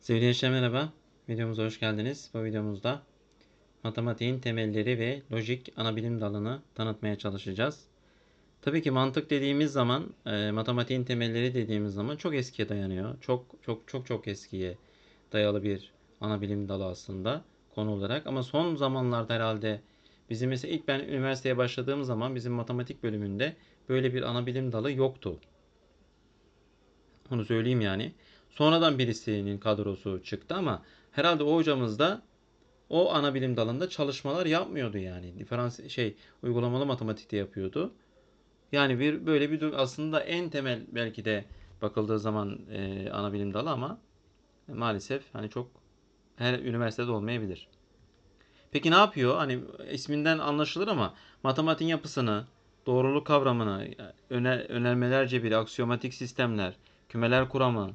Sevgili gençler merhaba. Videomuza hoş geldiniz. Bu videomuzda matematiğin temelleri ve lojik ana bilim dalını tanıtmaya çalışacağız. Tabii ki mantık dediğimiz zaman, e, matematiğin temelleri dediğimiz zaman çok eskiye dayanıyor. Çok çok çok çok eskiye dayalı bir ana bilim dalı aslında konu olarak. Ama son zamanlarda herhalde bizim mesela ilk ben üniversiteye başladığım zaman bizim matematik bölümünde böyle bir ana bilim dalı yoktu. Onu söyleyeyim yani. Sonradan birisinin kadrosu çıktı ama herhalde o hocamız da o ana bilim dalında çalışmalar yapmıyordu yani. Diferans şey uygulamalı matematikte yapıyordu. Yani bir böyle bir aslında en temel belki de bakıldığı zaman e, ana bilim dalı ama maalesef hani çok her üniversitede olmayabilir. Peki ne yapıyor? Hani isminden anlaşılır ama matematiğin yapısını, doğruluk kavramını, öner, önermelerce bir aksiyomatik sistemler, kümeler kuramı,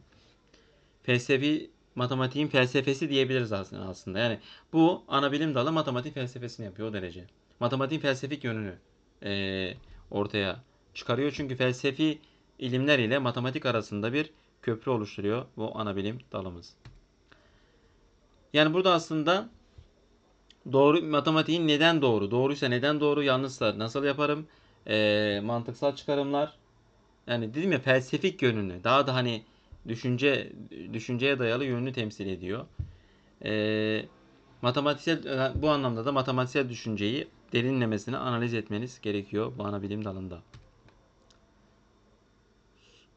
felsefi matematiğin felsefesi diyebiliriz aslında aslında. Yani bu ana bilim dalı matematik felsefesini yapıyor o derece. Matematiğin felsefik yönünü eee, ortaya çıkarıyor. Çünkü felsefi ilimler ile matematik arasında bir köprü oluşturuyor bu ana bilim dalımız. Yani burada aslında doğru matematiğin neden doğru, doğruysa neden doğru, yanlışsa nasıl yaparım, eee, mantıksal çıkarımlar, yani dedim ya felsefik yönünü daha da hani düşünce düşünceye dayalı yönünü temsil ediyor. Ee, matematiksel bu anlamda da matematiksel düşünceyi derinlemesine analiz etmeniz gerekiyor bu ana bilim dalında.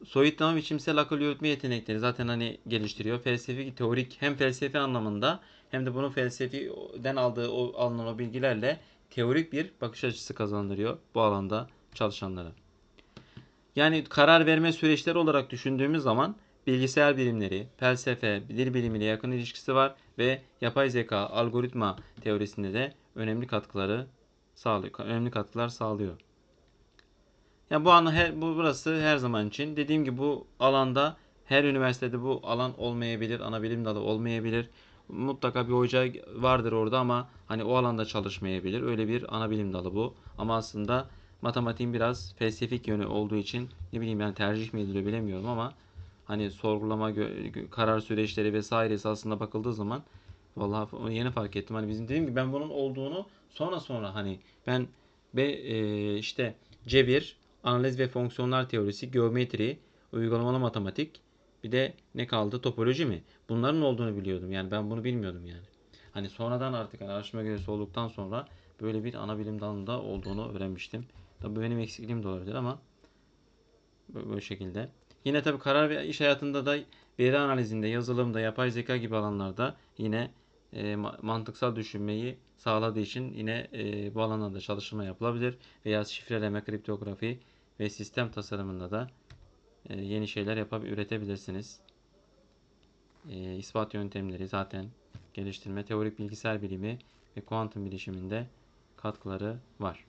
Soyutlama biçimsel akıl yürütme yetenekleri zaten hani geliştiriyor. Felsefi teorik hem felsefi anlamında hem de bunun felsefiden aldığı o alınan o bilgilerle teorik bir bakış açısı kazandırıyor bu alanda çalışanlara. Yani karar verme süreçleri olarak düşündüğümüz zaman bilgisayar bilimleri, felsefe, dil bilimiyle yakın ilişkisi var ve yapay zeka, algoritma teorisinde de önemli katkıları sağlıyor. Önemli katkılar sağlıyor. Yani bu anı her, bu burası her zaman için dediğim gibi bu alanda her üniversitede bu alan olmayabilir, ana bilim dalı olmayabilir. Mutlaka bir hoca vardır orada ama hani o alanda çalışmayabilir. Öyle bir ana bilim dalı bu. Ama aslında matematiğin biraz felsefik yönü olduğu için ne bileyim yani tercih mi ediliyor bilemiyorum ama hani sorgulama karar süreçleri vesairesi aslında bakıldığı zaman vallahi yeni fark ettim. Hani bizim dediğim gibi ben bunun olduğunu sonra sonra hani ben ve e, işte cebir, analiz ve fonksiyonlar teorisi, geometri, uygulamalı matematik bir de ne kaldı? Topoloji mi? Bunların olduğunu biliyordum. Yani ben bunu bilmiyordum yani. Hani sonradan artık hani araştırma görevlisi olduktan sonra böyle bir ana bilim dalında olduğunu öğrenmiştim. Tabii benim eksikliğim de olabilir ama böyle şekilde. Yine tabii karar ve iş hayatında da veri analizinde, yazılımda, yapay zeka gibi alanlarda yine e, mantıksal düşünmeyi sağladığı için yine e, bu alanlarda çalışma yapılabilir. Veya şifreleme, kriptografi ve sistem tasarımında da e, yeni şeyler yapıp üretebilirsiniz. E, ispat yöntemleri zaten geliştirme, teorik bilgisayar bilimi ve kuantum bilişiminde katkıları var.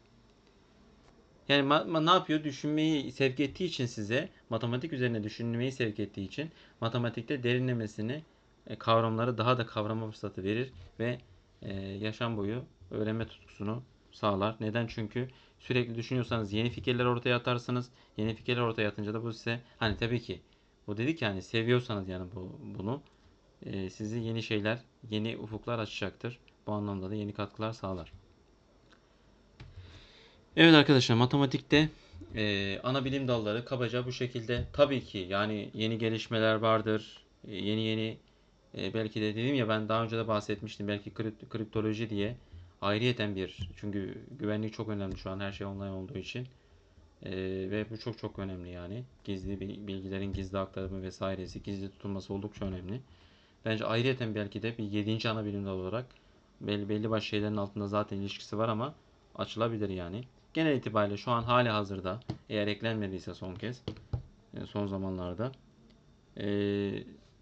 Yani ma- ne yapıyor? Düşünmeyi sevk ettiği için size, matematik üzerine düşünmeyi sevk ettiği için matematikte derinlemesini e, kavramları daha da kavrama fırsatı verir ve e, yaşam boyu öğrenme tutkusunu sağlar. Neden? Çünkü sürekli düşünüyorsanız yeni fikirler ortaya atarsınız. Yeni fikirler ortaya atınca da bu size hani tabii ki bu dedik yani seviyorsanız yani bu bunu e, sizi yeni şeyler, yeni ufuklar açacaktır. Bu anlamda da yeni katkılar sağlar. Evet arkadaşlar matematikte e, ana bilim dalları kabaca bu şekilde. Tabii ki yani yeni gelişmeler vardır. E, yeni yeni e, belki de dedim ya ben daha önce de bahsetmiştim. Belki kript- kriptoloji diye ayrıyeten bir çünkü güvenlik çok önemli şu an her şey online olduğu için. E, ve bu çok çok önemli yani. Gizli bilgilerin gizli aktarımı vesairesi, gizli tutulması oldukça önemli. Bence ayrıyeten belki de bir 7. ana bilim dalı olarak belli belli başlı şeylerin altında zaten ilişkisi var ama açılabilir yani. Genel itibariyle şu an hali hazırda eğer eklenmediyse son kez e, son zamanlarda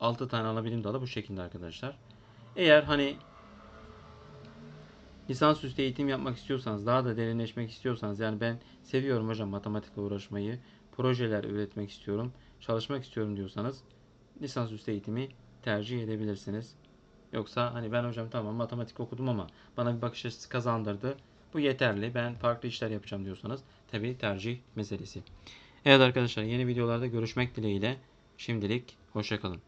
6 e, tane ana bilim dalı bu şekilde arkadaşlar. Eğer hani lisansüstü eğitim yapmak istiyorsanız, daha da derinleşmek istiyorsanız yani ben seviyorum hocam matematikle uğraşmayı, projeler üretmek istiyorum, çalışmak istiyorum diyorsanız lisansüstü eğitimi tercih edebilirsiniz. Yoksa hani ben hocam tamam matematik okudum ama bana bir bakış açısı kazandırdı. Bu yeterli. Ben farklı işler yapacağım diyorsanız tabii tercih meselesi. Evet arkadaşlar yeni videolarda görüşmek dileğiyle. Şimdilik hoşçakalın.